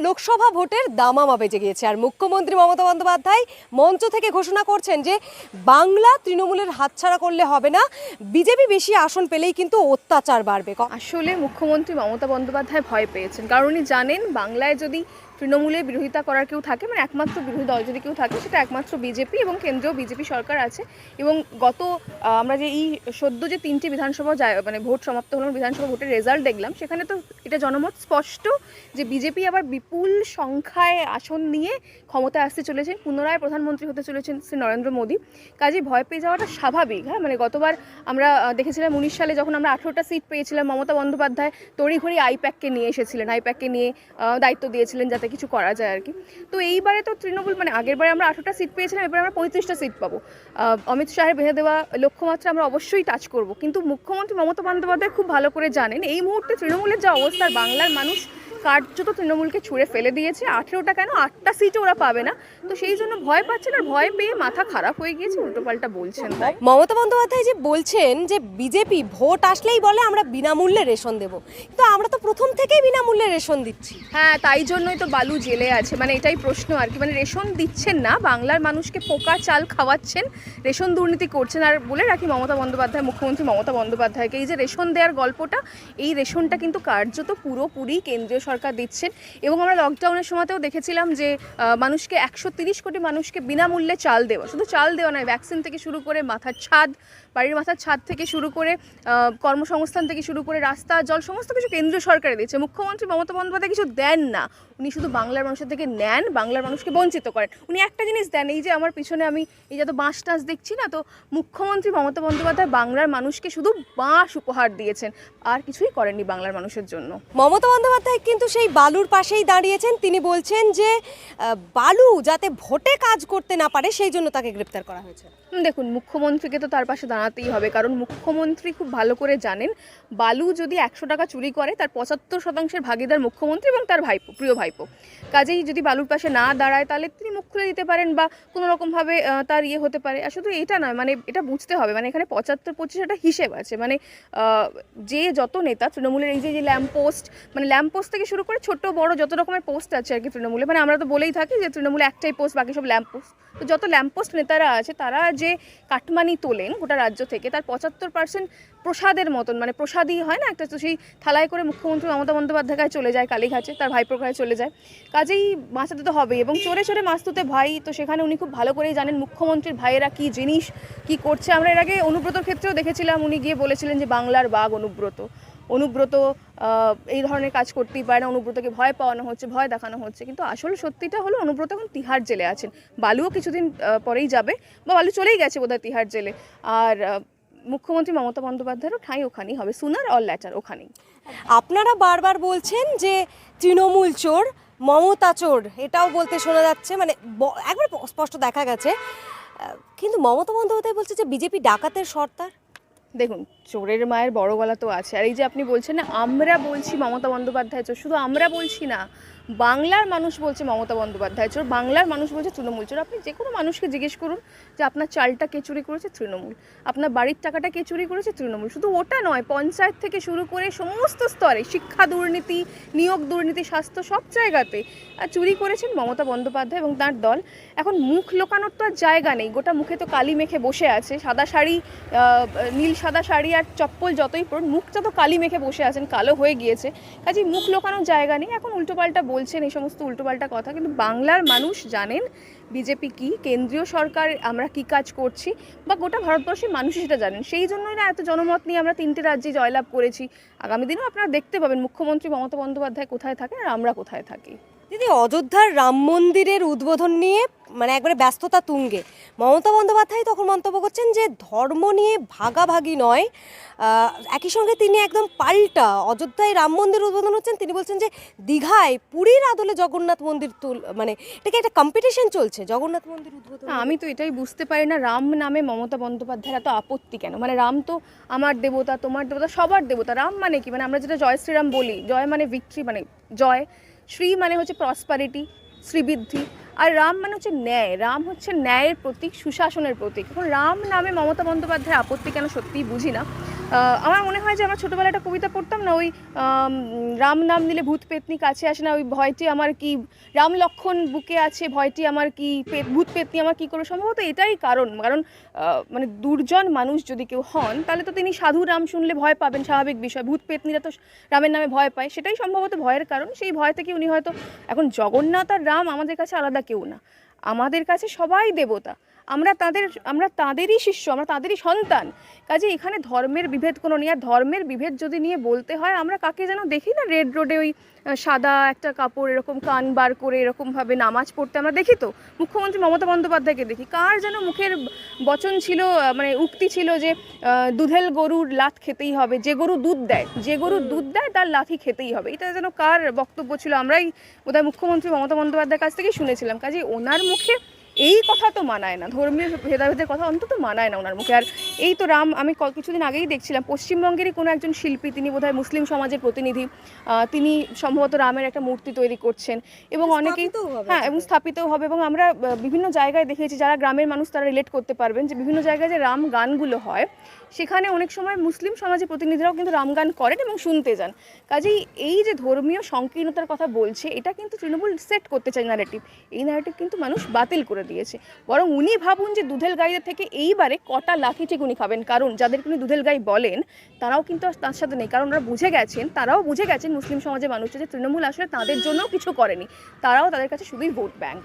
লোকসভা ভোটের দামামা বেজে গিয়েছে। আর মুখ্যমন্ত্রী মমতা বন্দ্যোপাধ্যায় মঞ্চ থেকে ঘোষণা করছেন যে, বাংলা তৃণমূলের হাতছাড়া করলে হবে না। বিজেপি বেশি আসন পেলেই কিন্তু অত্যাচার বাড়বে। আসলে মুখ্যমন্ত্রী মমতা বন্দ্যোপাধ্যায় ভয় পেয়েছেন। কারণ উনি জানেন, বাংলায় যদি তৃণমূলের বিরোধিতা করার কেউ থাকে মানে একমাত্র বিরোধী দল যদি কেউ থাকে, সেটা একমাত্র বিজেপি এবং কেন্দ্রীয় বিজেপি সরকার আছে। এবং গত আমরা যে এই সদ্য যে তিনটি বিধানসভা যায়- মানে ভোট সমাপ্ত হলো, বিধানসভা ভোটের রেজাল্ট দেখলাম, সেখানে তো এটা জনমত স্পষ্ট যে বিজেপি আবার বিপুল সংখ্যায় আসন নিয়ে ক্ষমতা আসতে চলেছেন, পুনরায় প্রধানমন্ত্রী হতে চলেছেন শ্রী নরেন্দ্র মোদী। কাজে ভয় পেয়ে যাওয়াটা স্বাভাবিক হ্যাঁ? মানে গতবার আমরা দেখেছিলাম উনিশ সালে যখন আমরা আঠেরোটা সিট পেয়েছিলাম, মমতা বন্দ্যোপাধ্যায় তড়িঘড়ি আইপ্যাককে নিয়ে এসেছিলেন, আইপ্যাককে নিয়ে দায়িত্ব দিয়েছিলেন যাতে কিছু করা যায় আর কি। তো এইবারে তো তৃণমূল মানে আগের বারে আমরা আঠেরোটা সিট পেয়েছিলাম, এবারে আমরা পঁয়ত্রিশটা সিট পাবো। অমিত শাহের বেঁধে দেওয়া লক্ষ্যমাত্রা আমরা অবশ্যই টাচ করব। কিন্তু মুখ্যমন্ত্রী মমতা বন্দ্যোপাধ্যায় খুব ভালো করে জানেন, এই মুহূর্তে তৃণমূলের যা অবস্থা আর বাংলার মানুষ কার্যত তৃণমূলকে ছুঁড়ে ফেলে দিয়েছে আঠেরোটা কেন? আটটা সিটও ওরা পাবে না। তো সেই জন্য ভয় পাচ্ছেন আর ভয় পেয়ে মাথা খারাপ হয়ে গিয়েছে উল্টোপাল্টা বলছেন মমতা বন্দ্যোপাধ্যায় যে বলছেন যে বিজেপি ভোট আসলেই বলে আমরা বিনামূল্যে রেশন দেব। কিন্তু আমরা তো প্রথম থেকেই বিনামূল্যে রেশন দিচ্ছি। হ্যাঁ তাই জন্যই তো বালু জেলে আছে। মানে এটাই প্রশ্ন আর কি। মানে রেশন দিচ্ছেন না বাংলার মানুষকে পোকা চাল খাওয়াচ্ছেন রেশন দুর্নীতি করছেন। আর বলে রাখি মমতা বন্দ্যোপাধ্যায় মুখ্যমন্ত্রী মমতা বন্দ্যোপাধ্যায়কে এই যে রেশন দেওয়ার গল্পটা এই রেশনটা কিন্তু কার্যত পুরোপুরি কেন্দ্রীয় সরকার দিচ্ছেন এবং আমরা লকডাউনের সময়তেও দেখেছিলাম যে মানুষকে একশো কোটি মানুষকে বিনামূল্যে চাল দেওয়া, শুধু চাল দেওয়া নয় ভ্যাকসিন থেকে শুরু করে মাথার ছাদ বাড়ির মাথার ছাদ থেকে শুরু করে কর্মসংস্থান থেকে শুরু করে রাস্তা জল সমস্ত কিছু কেন্দ্রীয় সরকারে দিচ্ছে মুখ্যমন্ত্রী মমতা বন্দ্যোপাধ্যায় কিছু দেন না। উনি শুধু বাংলার মানুষের থেকে নেন বাংলার মানুষকে বঞ্চিত করেন। উনি একটা জিনিস দেন এই যে আমার পিছনে আমি এই যত বাঁশ টাঁশ দেখছি না তো মুখ্যমন্ত্রী মমতা বন্দ্যোপাধ্যায় বাংলার মানুষকে শুধু বাঁশ উপহার দিয়েছেন। আর কিছুই করেননি বাংলার মানুষের জন্য। মমতা বন্দ্যোপাধ্যায় কিন্তু সেই বালুর পাশেই দাঁড়িয়েছেন। তিনি বলছেন যে বালু যাতে ভোটে কাজ করতে না পারে সেই জন্য তাকে গ্রেপ্তার করা হয়েছে। দেখুন মুখ্যমন্ত্রীকে তো তার পাশে দাঁড়াতেই হবে। কারণ মুখ্যমন্ত্রী খুব ভালো করে জানেন, বালু যদি একশো টাকা চুরি করে, তার পঁচাত্তর শতাংশের ভাগিদার মুখ্যমন্ত্রী এবং তার ভাইপো, প্রিয় ভাইপো। কাজেই যদি বালুর পাশে না দাঁড়ায়, তাহলে তিনি মুখ খুলে দিতে পারেন বা কোনো রকমভাবে তার ইয়ে হতে পারে। আর শুধু এটা নয় মানে এটা বুঝতে হবে মানে এখানে পঁচাত্তর, পঁচিশ একটা হিসেব আছে। মানে যে যত নেতা, তৃণমূলের এই যে যে ল্যাম্প পোস্ট মানে ল্যাম্প পোস্ট থেকে শুরু করে ছোট, বড় যত রকমের পোস্ট আছে আর কি তৃণমূলে মানে আমরা তো বলেই থাকি যে তৃণমূলে একটাই পোস্ট, বাকি সব ল্যাম্প পোস্ট। তো যত ল্যাম্পপোস্ট নেতারা আছে, তারা যে কাটমানি তোলেন, গোটা রাজ্য থেকে। তার পঁচাত্তর পার্সেন্ট প্রসাদের মতন মানে প্রসাদই হয় না একটা, তো সেই থালায় করে মুখ্যমন্ত্রী মমতা বন্দ্যোপাধ্যায় চলে যায় কালীঘাটে, তার ভাইপ্রকায় চলে যায়। কাজেই বাঁচাতে তো হবেই, এবং চোরে চোরে মাছ তুতে ভাই, তো সেখানে উনি খুব ভালো করেই জানেন মুখ্যমন্ত্রীর ভাইয়েরা কি জিনিস, কি করছে। আমরা এর আগে অনুব্রতর ক্ষেত্রেও দেখেছিলাম, উনি গিয়ে বলেছিলেন যে বাংলার বাঘ অনুব্রত। অনুব্রত এই ধরনের কাজ করতেই পারে না অনুব্রতকে ভয় পাওয়ানো হচ্ছে ভয় দেখানো হচ্ছে। কিন্তু আসল সত্যিটা হলো অনুব্রত এখন তিহার জেলে আছেন। বালুও কিছুদিন পরেই যাবে বা বালু চলেই গেছে বোধহয় তিহার জেলে। আর মুখ্যমন্ত্রী মমতা বন্দ্যোপাধ্যায়েরও ঠাঁই ওখানেই হবে সুনার অল ল্যাটার ওখানেই। আপনারা বারবার বলছেন যে তৃণমূল চোর মমতা চোর এটাও বলতে শোনা যাচ্ছে মানে একবার স্পষ্ট দেখা গেছে। কিন্তু মমতা বন্দ্যোপাধ্যায় বলছে যে বিজেপি ডাকাতের সর্দার দেখুন চোরের মায়ের বড় গলা তো আছে। আর এই যে আপনি বলছেন না, আমরা বলছি মমতা বন্দ্যোপাধ্যায় চোর, শুধু আমরা বলছি না, বাংলার মানুষ বলছে মমতা বন্দ্যোপাধ্যায় চোর, বাংলার মানুষ বলছে তৃণমূল চোর। আপনি যে কোনো মানুষকে জিজ্ঞেস করুন যে আপনার চালটা কে চুরি করেছে? তৃণমূল। আপনার বাড়ির টাকাটা কে চুরি করেছে? তৃণমূল। শুধু ওটা নয়, পঞ্চায়েত থেকে শুরু করে সমস্ত স্তরে, শিক্ষা দুর্নীতি, নিয়োগ দুর্নীতি, স্বাস্থ্য সব জায়গাতে আর চুরি করেছেন মমতা বন্দ্যোপাধ্যায় এবং তার দল। এখন মুখ লোকানোর তো আর জায়গা নেই, গোটা মুখে তো কালি মেখে বসে আছে, সাদা শাড়ি নীল সাদা শাড়ি আর চপ্পল যতই পড়ুন মুখটা তো কালি মেখে বসে আছেন, কালো হয়ে গিয়েছে। কাজেই মুখ লোকানোর জায়গা নেই। এখন উল্টোপাল্টা বলছেন এই সমস্ত উল্টোপাল্টা কথা। কিন্তু বাংলার মানুষ জানেন বিজেপি কি, কেন্দ্রীয় সরকার, আমরা কি কাজ করছি, বা গোটা ভারতবর্ষের মানুষই সেটা জানেন। সেই জন্যই না এত জনমত নিয়ে আমরা তিনটে রাজ্যে জয়লাভ করেছি। আগামী দিনেও আপনারা দেখতে পাবেন মুখ্যমন্ত্রী মমতা বন্দ্যোপাধ্যায় কোথায় থাকেন আর আমরা কোথায় থাকি। দিদি, অযোধ্যার রাম মন্দিরের উদ্বোধন নিয়ে মানে একবারে ব্যস্ততা তুঙ্গে। মমতা বন্দ্যোপাধ্যায় তখন মন্তব্য করছেন যে, ধর্ম নিয়ে ভাগাভাগি নয়। একই সঙ্গে তিনি একদম পাল্টা অযোধ্যায় রাম মন্দির উদ্বোধন হচ্ছেন তিনি বলছেন যে, দীঘায় পুরীর আদলে জগন্নাথ মন্দির তুল মানে এটাকে একটা কম্পিটিশন চলছে, জগন্নাথ মন্দির উদ্বোধন। আমি তো এটাই বুঝতে পারি না, রাম নামে মমতা বন্দ্যোপাধ্যায়ের এত আপত্তি কেন? মানে রাম তো আমার দেবতা, তোমার দেবতা, সবার দেবতা। রাম মানে কি? মানে আমরা যেটা জয় শ্রীরাম বলি, জয় মানে ভিক্টরি মানে জয়। শ্রী মানে হচ্ছে প্রসপারিটি শ্রীবৃদ্ধি। আর রাম মানে হচ্ছে ন্যায়। রাম হচ্ছে ন্যায়ের প্রতীক, সুশাসনের প্রতীক। এখন রাম নামে মমতা বন্দ্যোপাধ্যায়ের আপত্তি কেন সত্যিই বুঝি না। আমার মনে হয় যে আমরা ছোটোবেলায় একটা কবিতা পড়তাম না, ওই রাম নাম নিলে ভূত পেতনি কাছে আসে না, ওই ভয়টি আমার কি, রাম লক্ষণ বুকে আছে, ভয়টি আমার কি ভূত পেতনি আমার কি করবে? সম্ভবত এটাই কারণ। কারণ মানে দুর্জন মানুষ যদি কেউ হন, তাহলে তো তিনি সাধু রাম শুনলে ভয় পাবেন, স্বাভাবিক বিষয়। ভূত পেতনিরা তো রামের নামে ভয় পায়। সেটাই সম্ভবত ভয়ের কারণ। সেই ভয় থেকে উনি হয়তো, এখন জগন্নাথ আর রাম আমাদের কাছে আলাদা কেউ না। আমাদের কাছে সবাই দেবতা। আমরা তাদের, আমরা তাদেরই শিষ্য, আমরা তাদেরই সন্তান। কাজে এখানে ধর্মের বিভেদ কোনো আর ধর্মের বিভেদ যদি নিয়ে বলতে হয়, আমরা কাকে যেন দেখি না রেড রোডে ওই সাদা একটা কাপড়, এরকম কান বার করে এরকমভাবে নামাজ পড়তে আমরা দেখি তো? মুখ্যমন্ত্রী মমতা বন্দ্যোপাধ্যায়কে দেখি। কার যেন মুখের বচন ছিল মানে উক্তি ছিল যে দুধেল গরুর লাথ খেতেই হবে, যে গরু দুধ দেয়, যে গরু দুধ দেয় তার লাথি খেতেই হবে। এটা যেন কার বক্তব্য ছিল, আমরাই বোধহয় মুখ্যমন্ত্রী মমতা বন্দ্যোপাধ্যায়ের কাছ থেকেই শুনেছিলাম। কাজে ওনার মুখে এই কথা তো মানায় না। ধর্মীয় ভেদাভেদের কথা অন্তত মানায় না ওনার মুখে। আর এই তো রাম আমি ক- কিছুদিন আগেই দেখছিলাম পশ্চিমবঙ্গেরই কোনো একজন শিল্পী তিনি বোধহয় মুসলিম সমাজের প্রতিনিধি তিনি সম্ভবত রামের একটা মূর্তি তৈরি করছেন। এবং অনেকেই হ্যাঁ এবং স্থাপিত হবে। এবং আমরা বিভিন্ন জায়গায় দেখেছি যারা গ্রামের মানুষ তারা রিলেট করতে পারবেন যে বিভিন্ন জায়গায় যে রাম গানগুলো হয় সেখানে অনেক সময় মুসলিম সমাজের প্রতিনিধিরাও কিন্তু রাম গান করেন এবং শুনতে যান। কাজেই এই যে ধর্মীয় সংকীর্ণতার কথা বলছে এটা কিন্তু তৃণমূল সেট করতে চায় ন্যারেটিভ এই ন্যারেটিভ কিন্তু মানুষ বাতিল করে দিয়েছে। বরং উনি ভাবুন যে দুধেল গাইদের থেকে এইবারে কটা লাখি ঠিক উনি খাবেন। কারণ যাদেরকে উনি দুধেল গাই বলেন, তারাও কিন্তু তার সাথে নেই। কারণ ওরা বুঝে গেছেন, তারাও বুঝে গেছেন মুসলিম সমাজের মানুষ যে তৃণমূল আসলে তাদের জন্য কিছু করেনি। তারাও তাদের কাছে শুধুই ভোট ব্যাংক।